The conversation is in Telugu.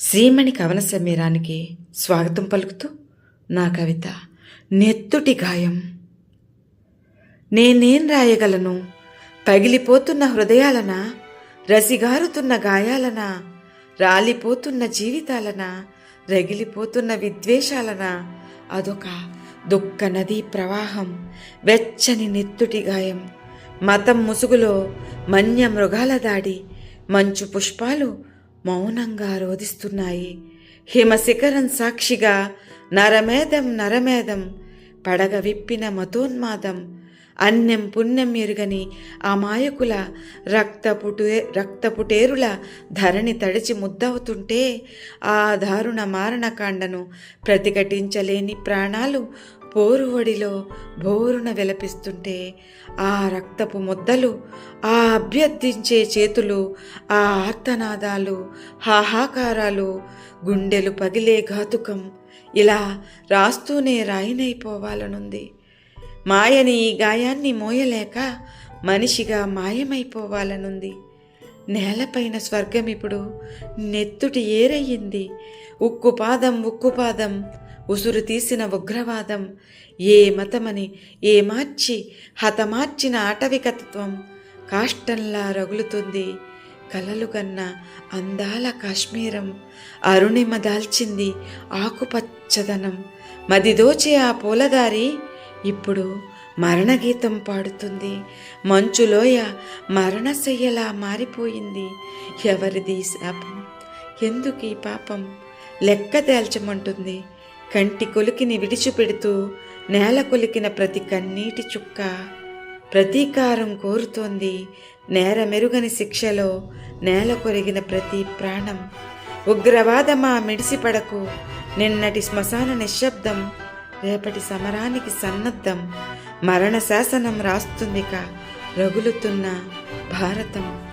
శ్రీమణి కవన సమీరానికి స్వాగతం పలుకుతూ నా కవిత నెత్తుటి గాయం. నేనేం రాయగలను? పగిలిపోతున్న హృదయాలన? రసిగారుతున్న గాయాలన? రాలిపోతున్న జీవితాలన? రగిలిపోతున్న విద్వేషాలన? అదొక దుఃఖ నదీ ప్రవాహం వెచ్చని నెత్తుటి గాయం. మతం ముసుగులో మన్య మృగాల దాడి మంచు పుష్పాలు మౌనంగా రోధిస్తున్నాయి. హిమశిఖరం సాక్షిగా నరమేధం నరమేధం పడగ విప్పిన మతోన్మాదం అన్యం పుణ్యం ఎరుగని అమాయకుల రక్తపుటే రక్తపుటేరుల ధరణి తడిచి ముద్దవుతుంటే ఆ దారుణ మారణకాండను ప్రతిఘటించలేని ప్రాణాలు పోరువడిలో బోరున విలపిస్తుంటే ఆ రక్తపు ముద్దలు ఆ అభ్యర్థించే చేతులు ఆ ఆర్తనాదాలు హాహాకారాలు గుండెలు పగిలే ఘాతుకం ఇలా రాస్తూనే రాయినైపోవాలనుంది. మాయని ఈ గాయాన్ని మోయలేక మనిషిగా మాయమైపోవాలనుంది. నేలపైన స్వర్గం ఇప్పుడు నెత్తుటి ఏరయ్యింది ఉక్కుపాదం ఉక్కుపాదం ఉసురు తీసిన ఉగ్రవాదం ఏ మతమని ఏ మార్చి హతమార్చిన ఆటవికతత్వం కాష్టంలా రగులుతుంది. కలలు కన్న అందాల కాశ్మీరం అరుణిమ దాల్చింది ఆకుపచ్చదనం. మదిదోచే ఆ పూలదారి ఇప్పుడు మరణగీతం పాడుతుంది. మంచులోయ మరణశయ్యలా మారిపోయింది. ఎవరిది శాపం? ఎందుకు ఈ పాపం? లెక్క తేల్చమంటుంది కంటి కొలికిని విడిచిపెడుతూ నేల కొలికిన ప్రతి కన్నీటి చుక్క ప్రతీకారం కోరుతోంది. నేర మెరుగని శిక్షలో నేల కొరిగిన ప్రతి ప్రాణం ఉగ్రవాదమా మిడిసిపడకు. నిన్నటి శ్మశాన నిశ్శబ్దం రేపటి సమరానికి సన్నద్ధం. మరణ శాసనం రాస్తుందిక రగులుతున్న భారతం.